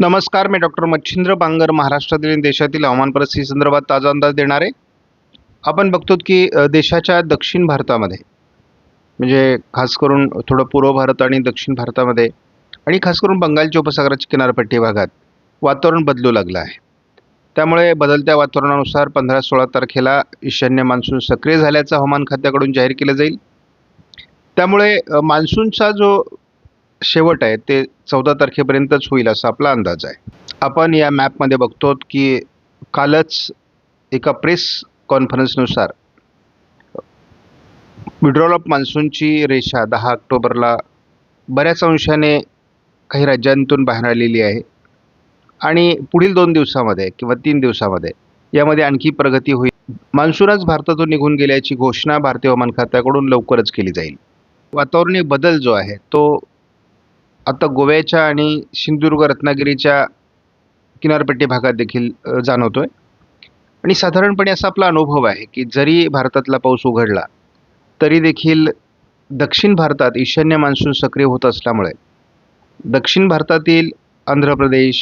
नमस्कार मी डॉक्टर मच्छिंद्र बांगर महाराष्ट्रातील आणि देशातील हवामान परिस्थिती संदर्भात ताजा अंदाज देणार. आहे आपण बघतो की अ, देशाच्या दक्षिण भारतामध्ये म्हणजे खास करून थोडं पूर्व भारत आणि दक्षिण भारतामध्ये आणि खास करून बंगालच्या उपसागराच्या किनारपट्टी भागात वातावरण बदलू लागलं आहे. त्यामुळे बदलत्या वातावरणानुसार पंधरा सोळा तारखेला ईशान्य मान्सून सक्रिय झाल्याचं हवामान खात्याकडून जाहीर केलं जाईल. त्यामुळे अ, मान्सूनचा जो शेवट आहे ते चौदा तारखेपर्यंतच होईल असा आपला अंदाज आहे. आपण या मॅपमध्ये बघतो की कालच एका प्रेस कॉन्फरन्सनुसार विड्रॉल ऑफ मान्सूनची रेषा दहा ऑक्टोबरला बऱ्याच अंशाने काही राज्यांतून बाहेर आलेली आहे. आणि पुढील दोन दिवसामध्ये किंवा तीन दिवसामध्ये यामध्ये आणखी प्रगती होईल. मान्सूनच भारतातून निघून गेल्याची घोषणा भारतीय हवामान खात्याकडून लवकरच केली जाईल. वातावरणीय बदल जो आहे तो आता गोव्याच्या आणि सिंधुदुर्ग रत्नागिरीच्या किनारपट्टी भागात देखील जाणवतो आहे आणि साधारणपणे असा आपला अनुभव आहे की जरी भारतातला पाऊस उघडला तरी देखील दक्षिण भारतात ईशान्य मान्सून सक्रिय होत असल्यामुळे दक्षिण भारतातील आंध्र प्रदेश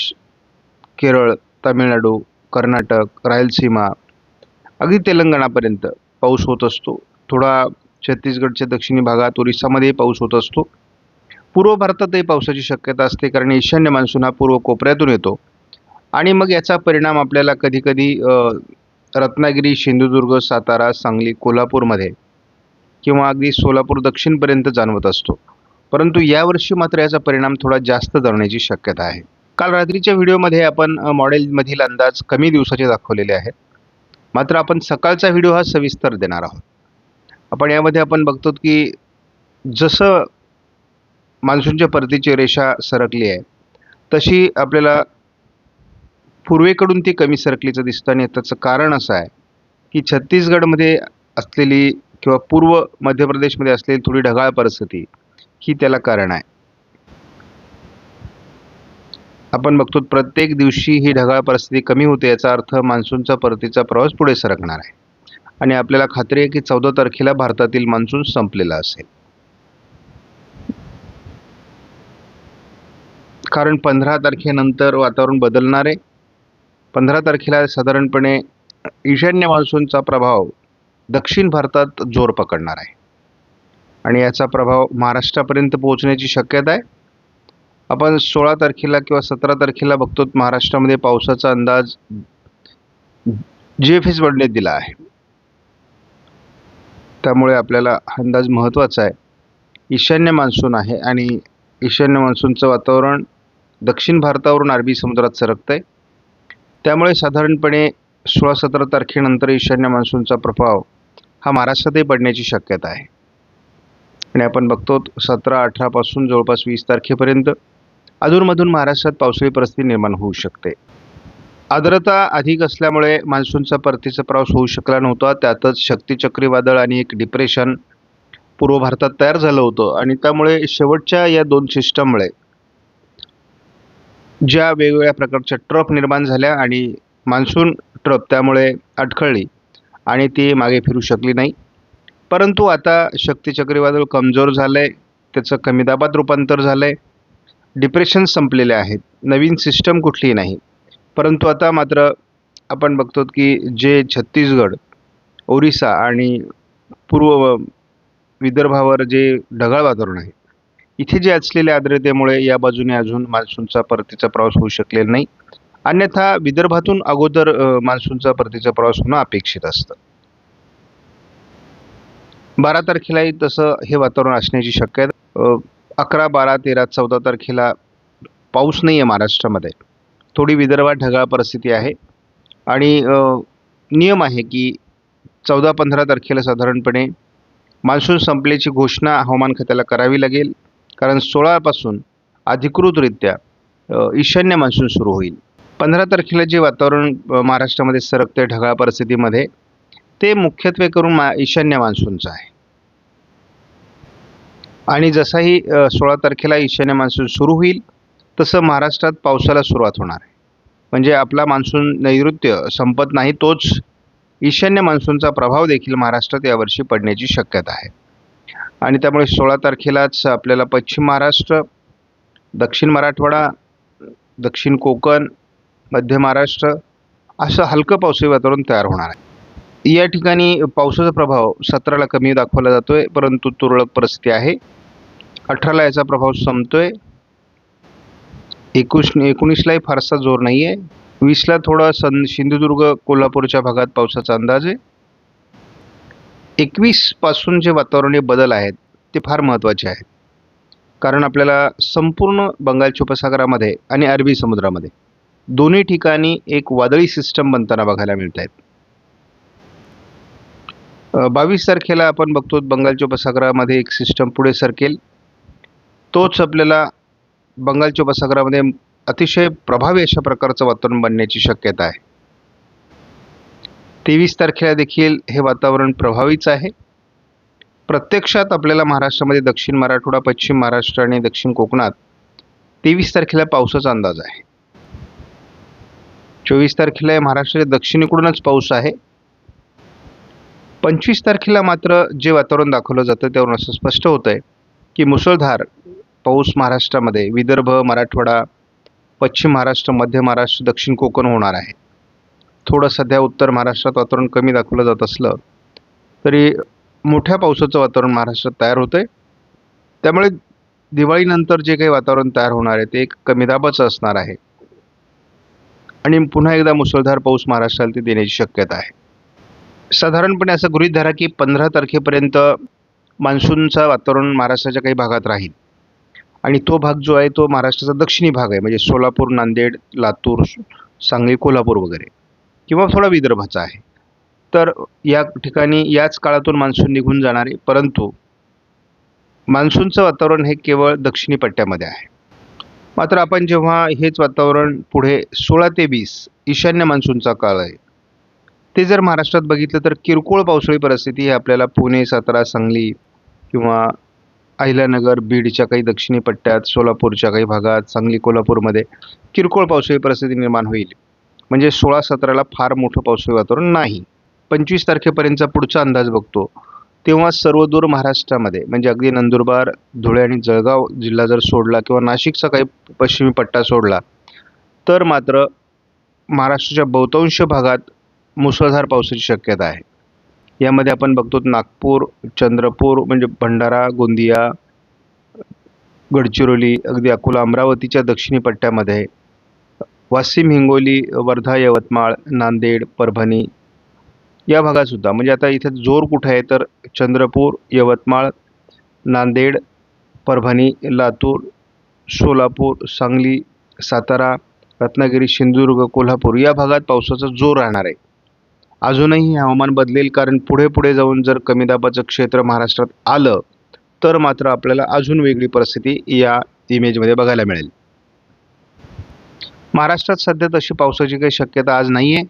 केरळ तामिळनाडू कर्नाटक रायलसीमा अगदी तेलंगणापर्यंत पाऊस होत असतो. थोडा छत्तीसगडच्या दक्षिणी भागात ओरिसामध्येही पाऊस होत असतो. पूर्व भारतातही पावसाची शक्यता असते कारण ईशान्य मान्सून हा पूर्व कोपऱ्यातून येतो. आणि मग याचा परिणाम आपल्याला कधीकधी रत्नागिरी सिंधुदुर्ग सातारा सांगली कोल्हापूरमध्ये किंवा अगदी सोलापूर दक्षिणपर्यंत जाणवत असतो. परंतु यावर्षी मात्र याचा परिणाम थोडा जास्त जाणवण्याची शक्यता आहे. काल रात्रीच्या व्हिडिओमध्ये आपण मॉडेलमधील अंदाज कमी दिवसाचे दाखवलेले आहेत. मात्र आपण सकाळचा व्हिडिओ हा सविस्तर देणार आहोत. आपण यामध्ये आपण बघतो की जसं मान्सूनच्या परतीची रेषा सरकली आहे. तशी आपल्याला पूर्वेकडून ती कमी सरकलीचं दिसतं आणि त्याचं कारण असं आहे की छत्तीसगडमध्ये असलेली किंवा पूर्व मध्य प्रदेशमध्ये असलेली थोडी ढगाळ परिस्थिती ही त्याला कारण आहे. आपण बघतो प्रत्येक दिवशी ही ढगाळ परिस्थिती कमी होते याचा अर्थ मान्सूनचा परतीचा प्रवास पुढे सरकणार आहे. आणि आपल्याला खात्री आहे की चौदा तारखेला भारतातील मान्सून संपलेला असेल. कारण पंधरा तारखेनंतर वातावरण बदलणार आहे. पंधरा तारखेला साधारणपणे ईशान्य मान्सूनचा प्रभाव दक्षिण भारतात जोर पकडणार आहे. आणि याचा प्रभाव महाराष्ट्रापर्यंत पोहोचण्याची शक्यता आहे. आपण सोळा तारखेला किंवा सतरा तारखेला बघतो महाराष्ट्रामध्ये पावसाचा अंदाज जी एफ एस बडने दिला आहे. त्यामुळे आपल्याला हा अंदाज महत्त्वाचा आहे. ईशान्य मान्सून आहे आणि ईशान्य मान्सूनचं वातावरण दक्षिण भारतावरून अरबी समुद्रात सरकतं आहे त्यामुळे साधारणपणे सोळा सतरा तारखेनंतर ईशान्य मान्सूनचा प्रभाव हा महाराष्ट्रातही पडण्याची शक्यता आहे. आणि आपण बघतो सतरा अठरापासून जवळपास वीस तारखेपर्यंत अधूनमधून महाराष्ट्रात पावसाळी परिस्थिती निर्माण होऊ शकते. आर्द्रता अधिक असल्यामुळे मान्सूनचा परतीचा प्रवास होऊ शकला नव्हता. त्यातच शक्ती चक्रीवादळ आणि एक डिप्रेशन पूर्व भारतात तयार झालं होतं. आणि त्यामुळे शेवटच्या या दोन सिस्टममुळे ज्या वेगवेगळ्या प्रकारच्या ट्रप निर्माण झाल्या आणि मान्सून ट्रप त्यामुळे अडखळली आणि ती मागे फिरू शकली नाही. परंतु आता शक्ती चक्रीवादळ कमजोर झालं आहे त्याचं कमी दाबात रूपांतर झालं आहे डिप्रेशन संपलेले आहेत. नवीन सिस्टम कुठलीही नाही. परंतु आता मात्र आपण बघतो की जे छत्तीसगड ओरिसा आणि पूर्व विदर्भावर जे ढगाळ वातावरण आहे इथे जे असलेल्या आर्द्रतेमुळे या बाजूने अजून मान्सूनचा परतीचा प्रवास होऊ शकलेला नाही. अन्यथा विदर्भातून अगोदर मान्सूनचा परतीचा प्रवास होणं अपेक्षित असतं. बारा तारखेलाही तसं हे वातावरण असण्याची शक्यता अकरा बारा तेरा चौदा तारखेला पाऊस नाही आहे महाराष्ट्रामध्ये. थोडी विदर्भात ढगाळ परिस्थिती आहे. आणि नियम आहे की चौदा पंधरा तारखेला साधारणपणे मान्सून संपल्याची घोषणा हवामान खात्याला करावी लागेल. कारण सोळापासून अधिकृतरित्या ईशान्य मान्सून सुरू होईल. पंधरा तारखेला जे वातावरण महाराष्ट्रामध्ये सरकते ढगाळ परिस्थितीमध्ये ते मुख्यत्वे करून मा ईशान्य मान्सूनचं आहे. आणि जसाही सोळा तारखेला ईशान्य मान्सून सुरू होईल तसं महाराष्ट्रात पावसाला सुरुवात होणार आहे. म्हणजे आपला मान्सून नैऋत्य संपत नाही तोच ईशान्य मान्सूनचा प्रभाव देखील महाराष्ट्रात यावर्षी पडण्याची शक्यता आहे. आणि त्यामुळे सोळा तारखेलाच आपल्याला पश्चिम महाराष्ट्र दक्षिण मराठवाडा दक्षिण कोकण मध्य महाराष्ट्र असं हलकं पावसाळी वातावरण तयार होणार आहे. या ठिकाणी पावसाचा प्रभाव सतराला कमी दाखवला जातो आहे परंतु तुरळक परिस्थिती आहे. अठराला याचा प्रभाव संपतो आहे एकोश एकोणीसलाही फारसा जोर नाही आहे वीसला थोडा सन सिंधुदुर्ग कोल्हापूरच्या भागात पावसाचा अंदाज आहे. एकवीसपासून जे वातावरणीय बदल आहेत ते फार महत्त्वाचे आहेत. कारण आपल्याला संपूर्ण बंगालच्या उपसागरामध्ये आणि अरबी समुद्रामध्ये दोन्ही ठिकाणी एक वादळी सिस्टम बनताना बघायला मिळत आहेत बावीस तारखेला आपण बघतो बंगालच्या उपसागरामध्ये एक सिस्टम पुढे सरकेल. तोच आपल्याला बंगालच्या उपसागरामध्ये अतिशय प्रभावी अशा प्रकारचं वातावरण बनण्याची शक्यता आहे. तेवीस तारखेला देखील हे वातावरण प्रभावीच आहे. प्रत्यक्षात आपल्याला महाराष्ट्रामध्ये दक्षिण मराठवाडा पश्चिम महाराष्ट्र आणि दक्षिण कोकणात तेवीस तारखेला पावसाचा अंदाज आहे. चोवीस तारखेला महाराष्ट्राच्या दक्षिणेकडूनच पाऊस आहे. पंचवीस तारखेला मात्र जे वातावरण दाखवलं जातं त्यावरून असं स्पष्ट होतं आहे की मुसळधार पाऊस महाराष्ट्रामध्ये विदर्भ मराठवाडा पश्चिम महाराष्ट्र मध्य महाराष्ट्र दक्षिण कोकण होणार आहे. थोडं सध्या उत्तर महाराष्ट्रात वातावरण कमी दाखवलं जात असलं तरी मोठ्या पावसाचं वातावरण महाराष्ट्रात तयार होतं आहे त्यामुळे दिवाळीनंतर जे काही वातावरण तयार होणार आहे ते एक कमी दाबाचं असणार आहे. आणि पुन्हा एकदा मुसळधार पाऊस महाराष्ट्राला ते देण्याची शक्यता आहे. साधारणपणे असं गृहीत धरा की पंधरा तारखेपर्यंत मान्सूनचं वातावरण महाराष्ट्राच्या काही भागात राहील. आणि तो भाग जो आहे तो महाराष्ट्राचा दक्षिणी भाग आहे म्हणजे सोलापूर नांदेड लातूर सांगली कोल्हापूर वगैरे. किंवा थोडा विदर्भाचा आहे. तर या ठिकाणी याच काळातून मान्सून निघून जाणार आहे. परंतु मान्सूनचं वातावरण हे केवळ दक्षिणी पट्ट्यामध्ये आहे. मात्र आपण जेव्हा हेच वातावरण पुढे सोळा ते वीस ईशान्य मान्सूनचा काळ आहे ते जर महाराष्ट्रात बघितलं तर किरकोळ पावसाळी परिस्थिती ही आपल्याला पुणे सातारा सांगली किंवा अहिल्यानगर बीडच्या काही दक्षिणी पट्ट्यात सोलापूरच्या काही भागात सांगली कोल्हापूरमध्ये किरकोळ पावसाळी परिस्थिती निर्माण होईल. म्हणजे सोळा सतराला फार मोठं पावसाळी वातावरण नाही. पंचवीस तारखेपर्यंतचा पुढचा अंदाज बघतो. तेव्हा सर्वदूर महाराष्ट्रामध्ये म्हणजे अगदी नंदुरबार धुळे आणि जळगाव जिल्हा जर सोडला किंवा नाशिकचा काही पश्चिमी पट्टा सोडला तर मात्र महाराष्ट्राच्या बहुतांश भागात मुसळधार पावसाची शक्यता आहे. यामध्ये आपण बघतो नागपूर चंद्रपूर म्हणजे भंडारा गोंदिया गडचिरोली अगदी अकोला अमरावतीच्या दक्षिणी पट्ट्यामध्ये वाशिम हिंगोली वर्धा यवतमाळ नांदेड परभणी या भागातसुद्धा. म्हणजे आता इथं जोर कुठं आहे? तर चंद्रपूर यवतमाळ नांदेड परभणी लातूर सोलापूर सांगली सातारा रत्नागिरी सिंधुदुर्ग कोल्हापूर या भागात पावसाचा जोर राहणार आहे. अजूनही हवामान बदलेल कारण पुढे पुढे जाऊन जर कमी दाबाचं क्षेत्र महाराष्ट्रात आलं तर मात्र आपल्याला अजून वेगळी परिस्थिती या इमेजमध्ये बघायला मिळेल. महाराष्ट्रात सध्या तशी पावसाची काही शक्यता आज नाही आहे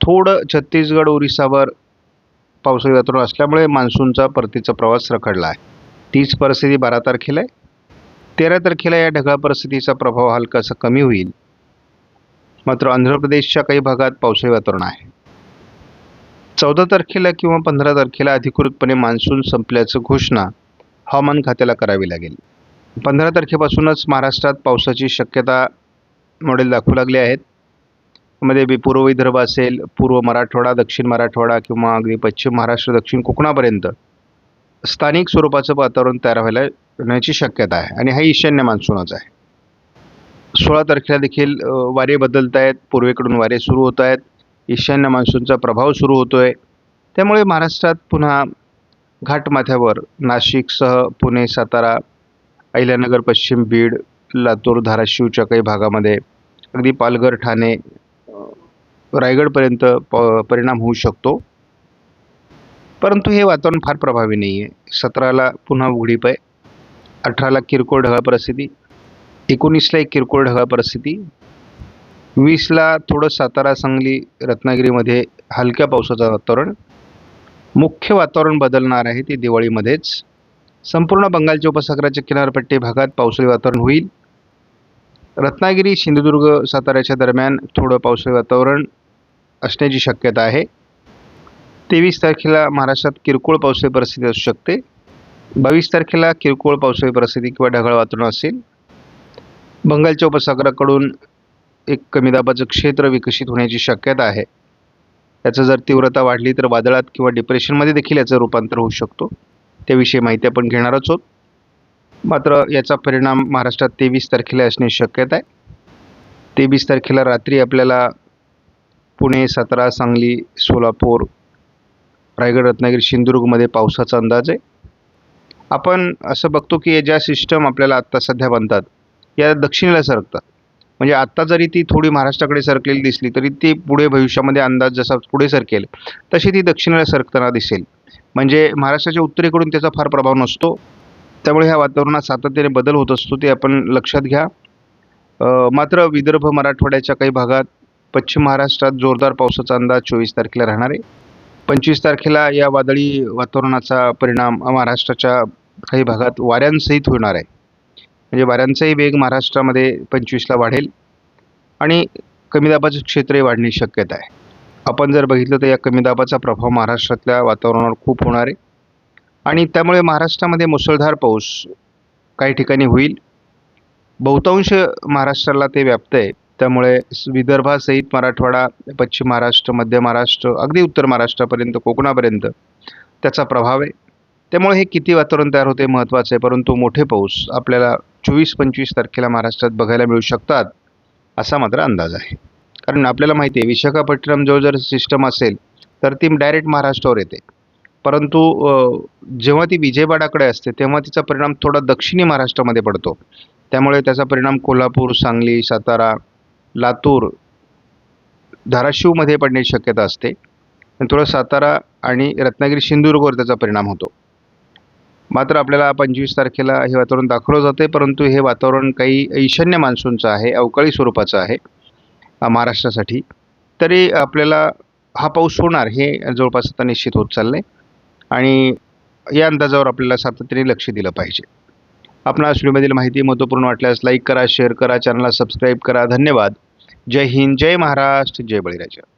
थोडं छत्तीसगड ओरिसावर पावसाळी वातावरण असल्यामुळे मान्सूनचा परतीचा प्रवास रखडला आहे. तीच परिस्थिती बारा तारखेला आहे. तेरा तारखेला या ढगाळ परिस्थितीचा प्रभाव हलकासा कमी होईल. मात्र आंध्र प्रदेशच्या काही भागात पावसाळी वातावरण आहे. चौदा तारखेला किंवा पंधरा तारखेला अधिकृतपणे मान्सून संपल्याचं घोषणा हवामान खात्याला करावी लागेल. पंधरा तारखेपासूनच महाराष्ट्रात पावसाची शक्यता मॉडेल दाखवू लागले आहेत. मध्ये बी पूर्व विदर्भ असेल पूर्व मराठवाडा दक्षिण मराठवाडा किंवा अगदी पश्चिम महाराष्ट्र दक्षिण कोकणापर्यंत स्थानिक स्वरूपाचं वातावरण तयार व्हायला होण्याची शक्यता आहे आणि हा ईशान्य मान्सूनच आहे. सोळा तारखेला देखील वारे बदलत आहेत. पूर्वेकडून वारे सुरू होत आहेत. ईशान्य मान्सूनचा प्रभाव सुरू होतो आहे त्यामुळे महाराष्ट्रात पुन्हा घाटमाथ्यावर नाशिकसह पुणे सातारा अहिल्यानगर पश्चिम बीड लातूर धाराशिवच्या काही भागामध्ये अगदी पालघर ठाणे रायगडपर्यंत प परिणाम होऊ शकतो. परंतु हे वातावरण फार प्रभावी नाही आहे सतराला पुन्हा उघडीप आहे. अठराला किरकोळ ढगाळ परिस्थिती. एकोणीसला एक किरकोळ ढगाळ परिस्थिती. वीसला थोडं सातारा सांगली रत्नागिरीमध्ये हलक्या पावसाचं वातावरण. मुख्य वातावरण बदलणार आहे ते दिवाळीमध्येच. संपूर्ण बंगालच्या उपसागराच्या किनारपट्टी भागात पावसाळी वातावरण होईल. रत्नागिरी सिंधुदुर्ग साताऱ्याच्या दरम्यान थोडं पावसाळी वातावरण असण्याची शक्यता आहे. तेवीस तारखेला महाराष्ट्रात किरकोळ पावसाळी परिस्थिती असू शकते. बावीस तारखेला किरकोळ पावसाळी परिस्थिती किंवा ढगाळ वातावरण असेल. बंगालच्या उपसागराकडून एक कमी दाबाचं क्षेत्र विकसित होण्याची शक्यता आहे. त्याचं जर तीव्रता वाढली तर वादळात किंवा डिप्रेशनमध्ये देखील याचं रूपांतर होऊ शकतो. त्याविषयी माहिती आपण घेणारच आहोत. मात्र याचा परिणाम महाराष्ट्रात तेवीस तारखेला असण्याची शक्यता आहे. तेवीस तारखेला रात्री आपल्याला पुणे सातारा सांगली सोलापूर रायगड रत्नागिरी सिंधुदुर्गमध्ये पावसाचा अंदाज आहे. आपण असं बघतो की ज्या सिस्टम आपल्याला आत्ता सध्या बनतात या दक्षिणेला सरकतात. म्हणजे आत्ता जरी ती थोडी महाराष्ट्राकडे सरकलेली दिसली तरी ती पुढे भविष्यामध्ये अंदाज जसा पुढे सरकेल तशी ती दक्षिणेला सरकताना दिसेल. म्हणजे महाराष्ट्राच्या उत्तरेकडून त्याचा फार प्रभाव नसतो. त्यामुळे ह्या वातावरणात सातत्याने बदल होत असतो ते आपण लक्षात घ्या. मात्र विदर्भ मराठवाड्याच्या काही भागात पश्चिम महाराष्ट्रात जोरदार पावसाचा अंदाज चोवीस तारखेला राहणार आहे. पंचवीस तारखेला या वादळी वातावरणाचा परिणाम महाराष्ट्राच्या काही भागात वाऱ्यांसहित होणार आहे. म्हणजे वाऱ्यांचाही वेग महाराष्ट्रामध्ये पंचवीसला वाढेल आणि कमी दाबाचं क्षेत्रही वाढण्याची शक्यता आहे. आपण जर बघितलं तर या कमी दाबाचा प्रभाव महाराष्ट्रातल्या वातावरणावर खूप होणार आहे. आणि त्यामुळे महाराष्ट्रामध्ये मुसळधार पाऊस काही ठिकाणी होईल. बहुतांश महाराष्ट्राला ते व्याप्त आहे. त्यामुळे विदर्भासहित मराठवाडा पश्चिम महाराष्ट्र मध्य महाराष्ट्र अगदी उत्तर महाराष्ट्रापर्यंत कोकणापर्यंत त्याचा प्रभाव आहे. त्यामुळे हे किती वातावरण तयार होते महत्त्वाचं आहे. परंतु मोठे पाऊस आपल्याला चोवीस पंचवीस तारखेला महाराष्ट्रात बघायला मिळू शकतात असा मात्र अंदाज आहे. कारण आपल्याला माहिती आहे विशाखापट्टणम जवळ जर सिस्टम असेल तर ती डायरेक्ट महाराष्ट्रावर येते. परंतु जेव्हा ती विजयवाडाकडे असते तेव्हा तिचा परिणाम थोडा दक्षिणी महाराष्ट्रामध्ये पडतो. त्यामुळे त्याचा परिणाम कोल्हापूर सांगली सातारा लातूर धाराशिवमध्ये पडण्याची शक्यता असते. थोडं सातारा आणि रत्नागिरी सिंधुदुर्गवर त्याचा परिणाम होतो. मात्र आपल्याला पंचवीस तारखेला हे वातावरण दाखवलं जाते परंतु हे वातावरण काही ईशान्य मान्सूनचं आहे अवकाळी स्वरूपाचं आहे महाराष्ट्रासाठी. तरी आपल्याला हा पाऊस होणार हे जवळपास आता निश्चित होत चाललं आहे आणि या अंदाजावर आपल्याला सातत्याने लक्ष दिलं पाहिजे. आपणास व्हिडिओमधील माहिती महत्त्वपूर्ण वाटल्यास लाईक करा शेअर करा चॅनलला सबस्क्राईब करा. धन्यवाद. जय हिंद जय महाराष्ट्र जय बळीराजा.